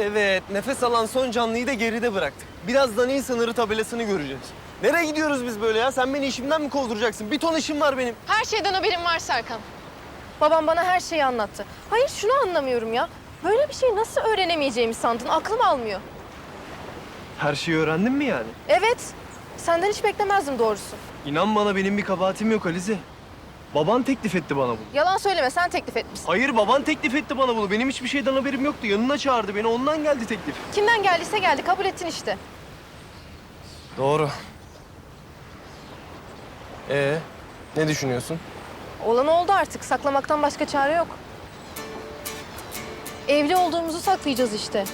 Evet, nefes alan son canlıyı da geride bıraktık. Birazdan iyi sınırı tabelasını göreceğiz. Nereye gidiyoruz biz böyle ya? Sen beni işimden mi kovduracaksın? Bir ton işim var benim. Her şeyden haberim var Serkan. Babam bana her şeyi anlattı. Hayır şunu anlamıyorum ya. Böyle bir şeyi nasıl öğrenemeyeceğimi sandın? Aklım almıyor. Her şeyi öğrendin mi yani? Evet. Senden hiç beklemezdim doğrusu. İnan bana benim bir kabahatim yok Alize. Baban teklif etti bana bunu. Yalan söyleme sen teklif etmişsin. Hayır baban teklif etti bana bunu. Benim hiçbir şeyden haberim yoktu. Yanına çağırdı beni. Ondan geldi teklif. Kimden geldiyse geldi kabul ettin işte. Doğru. Ee, ne düşünüyorsun? Olan oldu artık. Saklamaktan başka çare yok. Evli olduğumuzu saklayacağız işte.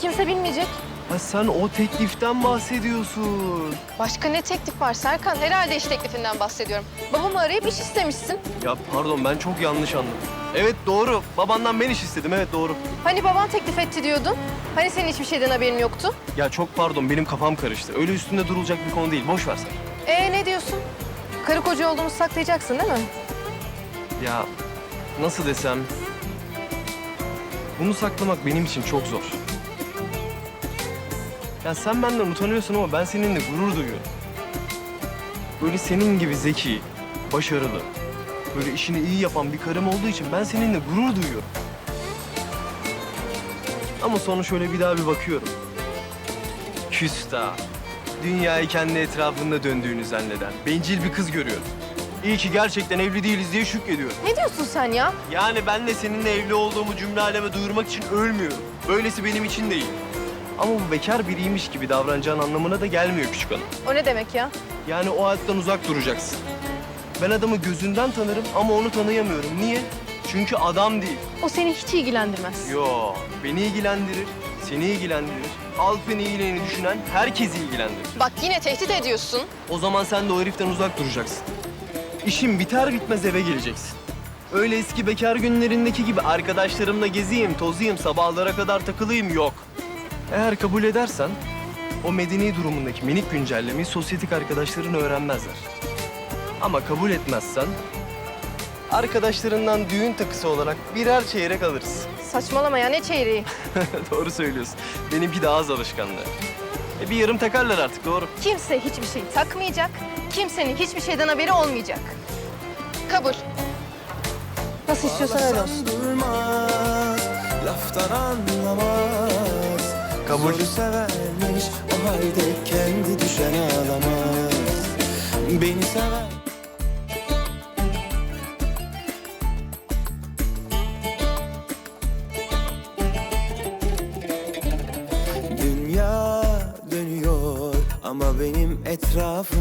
Kimse bilmeyecek. Ha sen o tekliften bahsediyorsun. Başka ne teklif var Serkan? Herhalde iş teklifinden bahsediyorum. Babamı arayıp iş istemişsin. Ya pardon ben çok yanlış anladım. Evet doğru. Babandan ben iş istedim. Evet doğru. Hani baban teklif etti diyordun? Hani senin hiçbir şeyden haberin yoktu? Ya çok pardon benim kafam karıştı. Öyle üstünde durulacak bir konu değil. Boş ver sen. Ee ne diyorsun? Karı koca olduğumuzu saklayacaksın değil mi? Ya nasıl desem... Bunu saklamak benim için çok zor. Ya sen benden utanıyorsun ama ben seninle gurur duyuyorum. Böyle senin gibi zeki, başarılı, böyle işini iyi yapan bir karım olduğu için ben seninle gurur duyuyorum. Ama sonra şöyle bir daha bir bakıyorum. Küstah, dünyayı kendi etrafında döndüğünü zanneden, bencil bir kız görüyorum. İyi ki gerçekten evli değiliz diye şükrediyorum. Ne diyorsun sen ya? Yani ben de seninle evli olduğumu cümle aleme duyurmak için ölmüyorum. Böylesi benim için değil. Ama bu bekar biriymiş gibi davranacağın anlamına da gelmiyor küçük hanım. O ne demek ya? Yani o hayattan uzak duracaksın. Ben adamı gözünden tanırım ama onu tanıyamıyorum. Niye? Çünkü adam değil. O seni hiç ilgilendirmez. Yo, beni ilgilendirir, seni ilgilendirir. Alp'in iyiliğini düşünen herkesi ilgilendirir. Bak yine tehdit ediyorsun. O zaman sen de o heriften uzak duracaksın. İşin biter bitmez eve geleceksin. Öyle eski bekar günlerindeki gibi arkadaşlarımla gezeyim, tozayım, sabahlara kadar takılayım yok. Eğer kabul edersen o medeni durumundaki minik güncellemeyi sosyetik arkadaşların öğrenmezler. Ama kabul etmezsen arkadaşlarından düğün takısı olarak birer çeyrek alırız. Saçmalama ya ne çeyreği? doğru söylüyorsun. Benimki de az alışkanlığı. E bir yarım takarlar artık doğru. Kimse hiçbir şey takmayacak. Kimsenin hiçbir şeyden haberi olmayacak. Kabul. Nasıl istiyorsan öyle olsun. durmaz, laftan anlamaz. Kabul. Zoru severmiş, o halde kendi düşen ağlamaz. Beni sever. Dünya dönüyor ama benim etrafım